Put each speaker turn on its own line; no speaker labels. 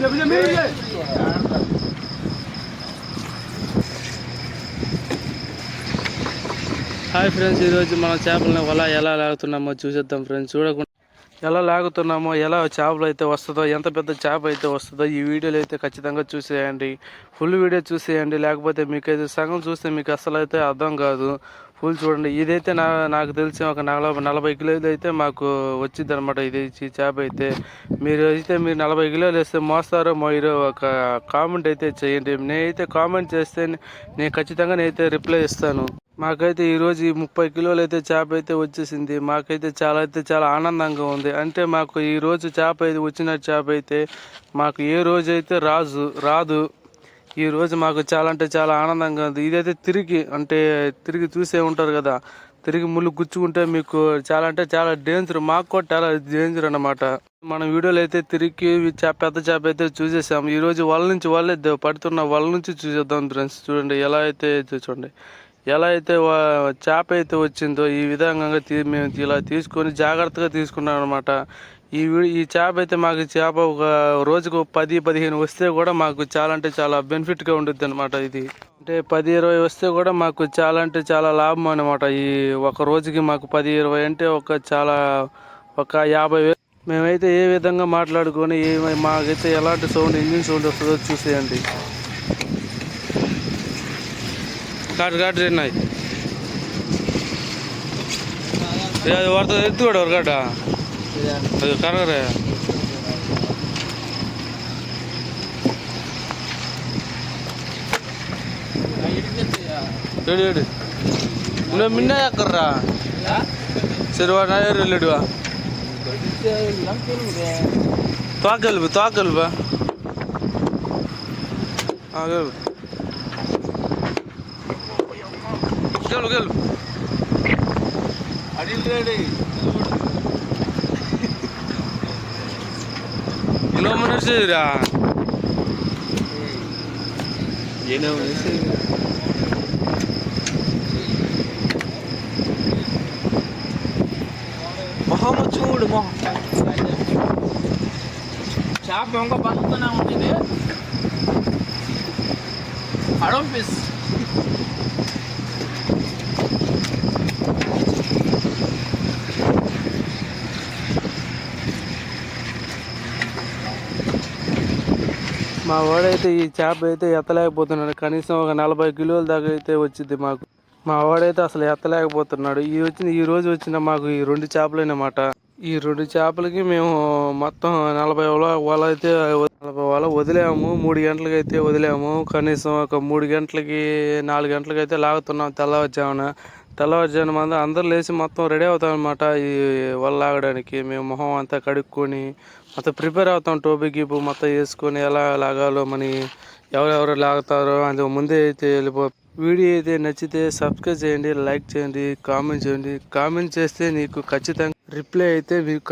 Hi friends ఈరోజు మనం చేపలని వల ఎలా లాగుతున్నామో చూసేద్దాం ఫ్రెండ్స్ చూడకుండా ఎలా లాగుతున్నామో ఎలా చేపలు అయితే వస్తుందో ఎంత పెద్ద చేప అయితే వస్తుందో ఈ వీడియోలో అయితే ఖచ్చితంగా చూసేయండి ఫుల్ వీడియో చూసేయండి లేకపోతే మీకైతే సగం చూస్తే మీకు అసలు అయితే అర్థం కాదు ఫుల్ చూడండి. ఇదైతే నా నాకు తెలిసి ఒక నలభై నలభై కిలోలు అయితే మాకు వచ్చింది అనమాట ఇది చేప అయితే. మీరు అయితే మీరు నలభై కిలోలు వేస్తే మోస్తారో మీరు ఒక కామెంట్ అయితే చేయండి. నేనైతే కామెంట్ చేస్తే నేను ఖచ్చితంగా నేనైతే రిప్లై ఇస్తాను. మాకైతే ఈరోజు ఈ ముప్పై కిలోలు అయితే చేప అయితే వచ్చేసింది. మాకైతే చాలా అయితే చాలా ఆనందంగా ఉంది. అంటే మాకు ఈరోజు చేప అయితే వచ్చిన చేప అయితే మాకు ఏ రోజు అయితే రాజు రాదు. ఈరోజు మాకు చాలా అంటే చాలా ఆనందంగా ఉంది. ఇదైతే తిరిగి అంటే తిరిగి చూసే ఉంటారు కదా. తిరిగి ముళ్ళు గుచ్చుకుంటే మీకు చాలా అంటే చాలా డేంజర్ మాకు కూడా చాలా డేంజర్ అన్నమాట. మనం వీడియోలో అయితే తిరిగి చేప పెద్ద చేప అయితే చూసేసాం. ఈరోజు వల వాళ్ళ నుంచి వాళ్ళే పడుతున్న వాళ్ళ నుంచి చూసేద్దాం ఫ్రెండ్స్ చూడండి ఎలా అయితే చూడండి. ఎలా అయితే వా- చేప అయితే వచ్చిందో ఈ విధంగా మేము ఇలా తీసుకొని జాగ్రత్తగా తీసుకున్నాం అనమాట ఈ ఈ చేప అయితే మాకు చేప ఒక రోజుకు పది పదిహేను వస్తే కూడా మాకు చాలా అంటే చాలా బెనిఫిట్గా ఉంటుంది అనమాట ఇది. అంటే పది ఇరవై వస్తే కూడా మాకు చాలా అంటే చాలా లాభం అనమాట ఈ ఒక రోజుకి మాకు పది ఇరవై అంటే ఒక చాలా ఒక యాభై వేలు మేమైతే ఏ విధంగా మాట్లాడుకొని ఏమై మాకైతే ఎలాంటి సౌండ్ ఇంజిన్ సౌండ్ వస్తుందో చూసేయండి. కాటు కాటు తిన్నాయి అది వరద அது கரகர. எடு எடு. இன்னும் முன்னாக்கறா சரி வா நான் ஏறு இல்லடுவா தாக்கல்பு தாக்கல்பா ஆ கேள்வி. கேள்வி கேள்வி. அடியில் కిలోమీటర్స్ రా. ఏదో
మొహమ్మ చూడు మొహం. చేప ఇంకో బతుకునే ఉంటుంది అడోంపిస్
మా వాడైతే ఈ చేప అయితే ఎత్తలేకపోతున్నాడు. కనీసం ఒక నలభై కిలోల దాకా అయితే వచ్చింది మాకు. మా వాడైతే అసలు ఎత్తలేకపోతున్నాడు. ఈ వచ్చిన ఈ రోజు వచ్చిన మాకు ఈ రెండు చేపలేనమాట ఈ రెండు చేపలకి మేము మొత్తం నలభై వల వల అయితే నలభై వల వదిలాము. మూడు గంటలకి అయితే వదిలాము. కనీసం ఒక మూడు గంటలకి నాలుగు గంటలకి అయితే లాగుతున్నాం తెల్లవారుజామున. తెల్లవారుజామున మంది అందరు లేచి మొత్తం రెడీ అవుతాం అనమాట ఈ వల లాగడానికి. మేము మొహం అంతా కడుక్కొని మొత్తం ప్రిపేర్ అవుతాం టోపీ గీపు మొత్తం వేసుకొని ఎలా లాగాలో మని ఎవరెవరు లాగుతారో అది ముందే అయితే వెళ్ళిపో. వీడియో అయితే నచ్చితే సబ్స్క్రైబ్ చేయండి లైక్ చేయండి కామెంట్ చేయండి. కామెంట్ చేస్తే నీకు ఖచ్చితంగా రిప్లై అయితే మీకు